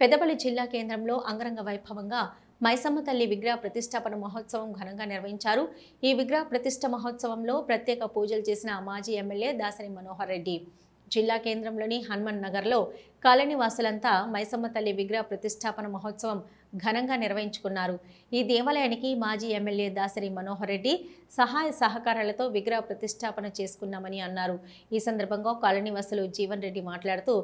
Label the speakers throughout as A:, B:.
A: పెద్దపల్లి జిల్లా కేంద్రంలో అంగరంగ వైభవంగా మైసమ్మ తల్లి విగ్రహ ప్రతిష్టాపన మహోత్సవం ఘనంగా నిర్వహించారు. ఈ విగ్రహ ప్రతిష్ట మహోత్సవంలో ప్రత్యేక పూజలు చేసిన మాజీ ఎమ్మెల్యే దాసరి మనోహర్ రెడ్డి. జిల్లా కేంద్రంలోని హనుమన్ నగర్లో కాలనీ వాసులంతా మైసమ్మ తల్లి విగ్రహ ప్రతిష్టాపన మహోత్సవం ఘనంగా నిర్వహించుకున్నారు. ఈ దేవాలయానికి మాజీ ఎమ్మెల్యే దాసరి మనోహర్ రెడ్డి సహాయ సహకారాలతో విగ్రహ ప్రతిష్టాపన చేసుకున్నామని అన్నారు. ఈ సందర్భంగా కాలనీవాసులు జీవన్ రెడ్డి మాట్లాడుతూ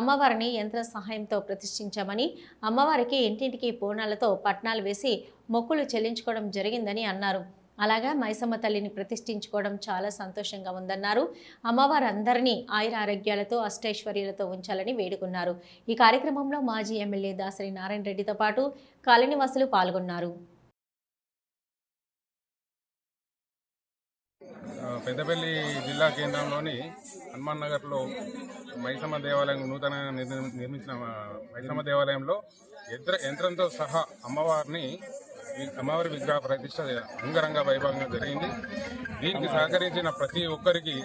A: అమ్మవారిని యంత్ర సహాయంతో ప్రతిష్ఠించామని అమ్మవారికి ఇంటింటికి పూర్ణాలతో పట్నాలు వేసి మొక్కులు చెల్లించుకోవడం జరిగిందని అన్నారు. అలాగా మైసమ్మ తల్లిని ప్రతిష్ఠించుకోవడం చాలా సంతోషంగా ఉందన్నారు. అమ్మవారు అందరినీ ఆయుర ఆరోగ్యాలతో అష్టైశ్వర్యాలతో ఉంచాలని వేడుకున్నారు. ఈ కార్యక్రమంలో మాజీ ఎమ్మెల్యే దాసరి నారాయణ రెడ్డితో పాటు కాలనీవాసులు పాల్గొన్నారు.
B: పెద్దపల్లి జిల్లా కేంద్రంలోని హనుమాన్ నగర్లో మైసమ్మ దేవాలయం నూతనంగా నిర్మించిన మైసమ్మ దేవాలయంలో యంత్ర యంత్రంతో సహా అమ్మవారిని అమ్మవారి విగ్రహ ప్రతిష్ట అంగరంగ వైభవంగా జరిగింది. దీనికి సహకరించిన ప్రతి ఒక్కరికి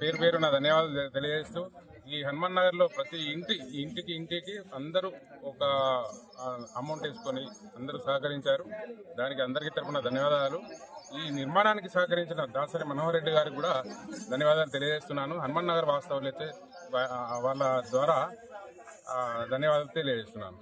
B: పేరు పేరు నా ధన్యవాదాలు తెలియజేస్తూ ఈ హనుమాన్ నగర్లో ప్రతి ఇంటి ఇంటికి ఇంటికి అందరూ ఒక అమౌంట్ వేసుకొని అందరూ సహకరించారు. దానికి అందరికీ తరపున ధన్యవాదాలు. ఈ నిర్మాణానికి సహకరించిన దాసరి మనోహర్ రెడ్డి గారికి కూడా ధన్యవాదాలు తెలియజేస్తున్నాను. హనుమాన్ నగర్ వాస్తవులైతే అయితే వాళ్ళ ద్వారా ధన్యవాదాలు తెలియజేస్తున్నాను.